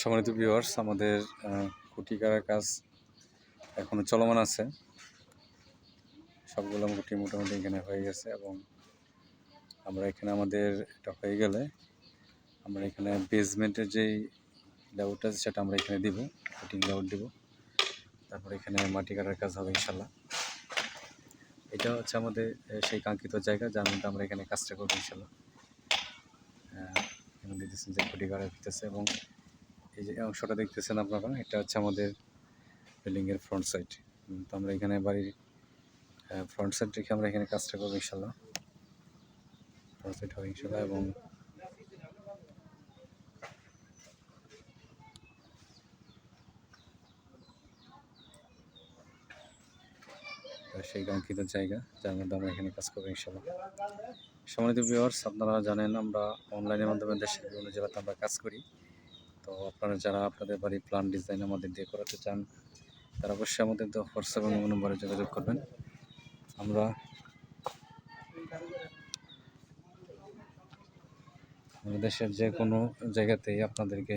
সম্মানিত ভিউয়ার্স আমাদের খুঁটি কাটার কাজ এখনও চলমান আছে। সবগুলো খুঁটি মোটামুটি এখানে হয়ে গেছে এবং আমরা এখানে আমাদের, এটা হয়ে গেলে আমরা এখানে বেসমেন্টের যেই লেআউট আছে সেটা আমরা এখানে দিব ফুটিং লেআউট দিব। তারপর এখানে মাটি কাটার কাজ হবে ইনশাল্লাহ এটা হচ্ছে আমাদের সেই কাঙ্ক্ষিত জায়গা যার মধ্যে আমরা এখানে কাজটা করব ইনশাল্লাহ দেখতেছেন যে কাটা হইতেছে এবং এই যে অংশটা দেখতেছেন আপনারা, এটা হচ্ছে আমাদের বিল্ডিংয়ের ফ্রন্ট সাইড তো আমরা এখানে বাড়ির ফ্রন্ট সাইড রেখে আমরা এখানে কাজটা করব ইনশাল্লাহ ফ্রন্ট সাইড হবে ইনশাল্লাহ এবং সেই কাঙ্ক্ষিত জায়গা যার মধ্যে আমরা এখানে কাজ করব ইনশাল্লাহ সম্মানিত ভিউয়ার্স আপনারা জানেন আমরা অনলাইনের মাধ্যমে দেশের বিভিন্ন জেলাতে আমরা কাজ করি। তো আপনারা যারা আপনাদের বাড়ির প্ল্যান ডিজাইন আমাদের দিয়ে করাতে চান, তারা অবশ্যই আমাদের তো হোয়াটসঅ্যাপ এবং নম্বরে যোগাযোগ করবেন। আমরা দেশের যে কোনো জায়গাতেই আপনাদেরকে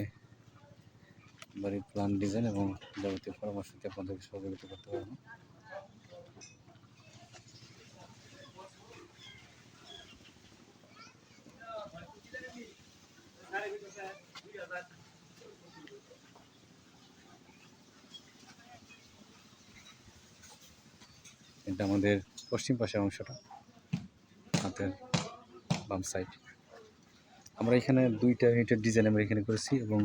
বাড়ির প্ল্যান ডিজাইন এবং যাবতীয় পরামর্শ দিয়ে আপনাদেরকে সহযোগিতা করতে পারব। এটা আমাদের পশ্চিম পাশের অংশটা, হাতের বাম সাইড আমরা এখানে দুইটা ইউনিটের ডিজাইন আমরা এখানে করেছি এবং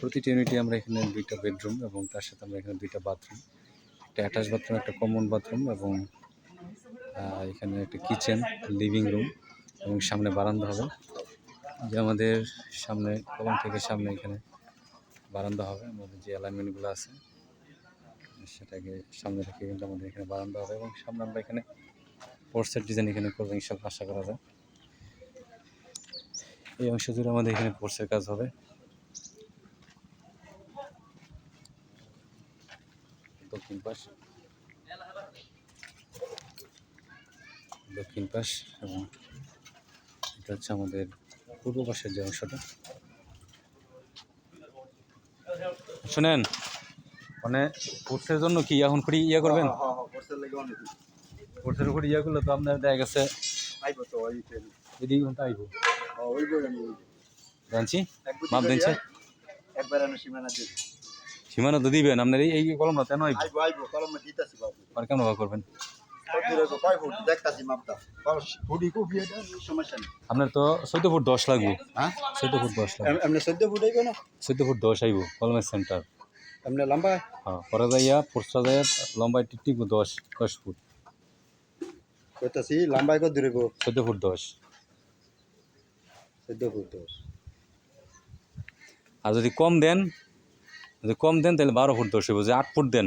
প্রতিটি ইউনিটে আমরা এখানে দুইটা বেডরুম এবং তার সাথে আমরা এখানে দুইটা বাথরুম একটা অ্যাটাচ বাথরুম একটা কমন বাথরুম এবং এখানে একটা কিচেন লিভিং রুম এবং সামনে বারান্দা হবে। যে আমাদের সামনে কমন থেকে সামনে এখানে বারান্দা হবে, আমাদের যে অ্যালাইনমেন্টগুলো আছে। সেটাকে সামনে রেখে কিন্তু আমাদের এখানে বারান্দা হবে এবং সামনে আমরা এখানে পোর্সের ডিজাইন এখানে করব ইনশাল্লাহ আশা করা যায়। এই অংশ জুড়ে আমাদের এখানে পোর্সের কাজ হবে। দক্ষিণ পাশ। দক্ষিণ পাশ এবং এটা হচ্ছে আমাদের পূর্ব পাশের যে অংশটা। শুনেন মানে কোর্সের জন্য কি এখন খুঁড়ি ইয়ে করবেন? কোর্সের উপর ইয়ে করলে তো আপনার দেখা গেছে এদিকে ঘণ্টা আইব জানছি? মাপ দিনছে সীমানা তো দিবেন আপনার এই কলমটা কেন আইব? আর কেমন করবেন? আপনার তো চোদ্দ ফুট দশ লাগবো। চোদ্দ ফুট দশ লাগবে। চোদ্দ ফুট দশ আইব কলমের সেন্টার হ্যাঁ পরে যাইয়া পোস্টটা যাইয়া লম্বায় টিকটিক দশ দশ ফুট? লম্বাই কত দূরে চোদ্দ ফুট দশ। চোদ্দ ফুট দশ। আর যদি কম দেন যদি কম দেন তাহলে বারো ফুট দশ হইব। যে আট ফুট দেন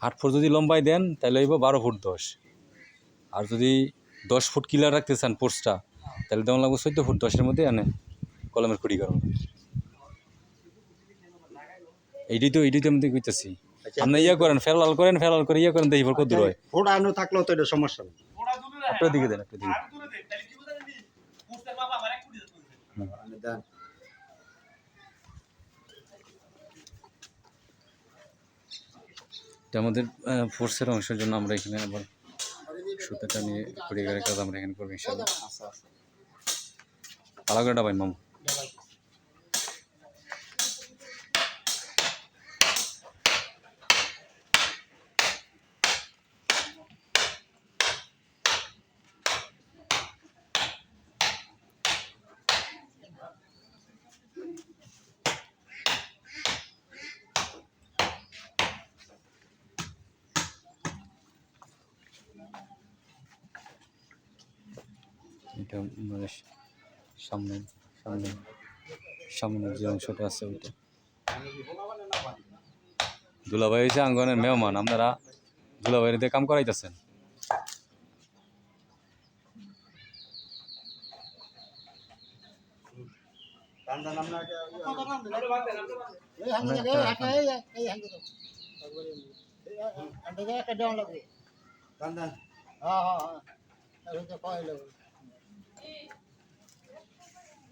আট ফুট যদি লম্বাই দেন তাহলে হইব বারো ফুট দশ। আর যদি দশ ফুট কিলার রাখতে চান পোস্টটা তাহলে দেওয়া লাগবে চোদ্দ ফুট দশের মধ্যে আনে কলমের খুঁড়ি কারণ এইটাই তো এইটাই তো আমি কইতেছি। আপনি ইয়া করেন ফেলাল করেন ফেলাল করে ইয়া করেন দেখি কত দূর হয়। ফোড়া আনো থাকলেও তো এটা সমস্যা নেই। আপনার দিকে দেন আপনার দিকে এটা আমাদের ফোর্সের অংশের জন্য আমরা এখানে আবার সুতাটা নিয়ে কুড়িগারের কাজ আমরা এখানে করব ইনশাল্লাহ আলাদা ডাবাই মামু। এটা মানে সামনে সামনে সামনের যে অংশটা আছে ওইটা। দুলাভাই হয়েছে আঙ্গনের মেহমান, আপনারা দুলাভাইয়ের দিয়ে কাম করাইতেছেন? হ্যাঁ হ্যাঁ